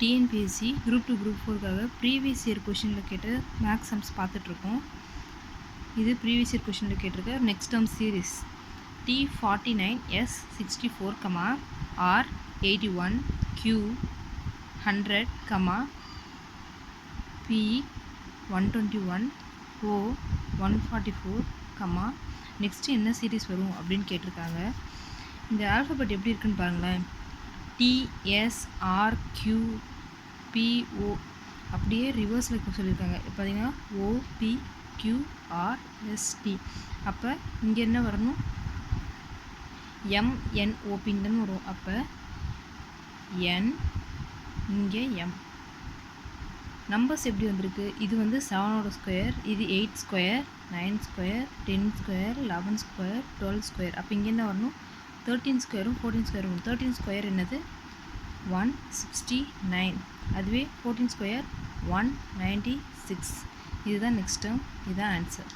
TNPSC group two group ஃபோருக்காக previous year கொஷினில் கேட்டு மேக்ஸ் சம்ஸ் பார்த்துட்ருக்கோம் இது ப்ரீவியஸ் இயர் கொஷினில் கேட்டிருக்க next term series T forty nine S sixty four comma R eighty one Q hundred comma P one twenty one O one forty four comma next என்ன series வரும் அப்படின்னு கேட்டிருக்காங்க. இந்த alphabet எப்படி இருக்குன்னு பாருங்களேன். டிஎஸ்ஆர் அப்படியே ரிவர்ஸில் இருக்க சொல்லியிருக்காங்க இப்போ பார்த்தீங்கன்னா ஓபிக்யூஆர்எஸ்டி அப்போ இங்கே என்ன வரணும்? எம்என்ஓபின்னு வரும். அப்போ என் இங்கே எம் நம்பர்ஸ் எப்படி வந்திருக்கு? இது வந்து செவனோட ஸ்கொயர் இது eight square nine square ten square eleven square twelve square அப்போ இங்கே என்ன வரணும்? தேர்ட்டீன் ஸ்கொயரும் ஃபோர்டீன் ஸ்கொயரும் தேர்ட்டீன் ஸ்கொயர் என்னது? ஒன் சிக்ஸ்டி நைன் அதுவே fourteen square one ninety six இதுதான் நெக்ஸ்ட் டேர்ம் இதுதான் ஆன்சர்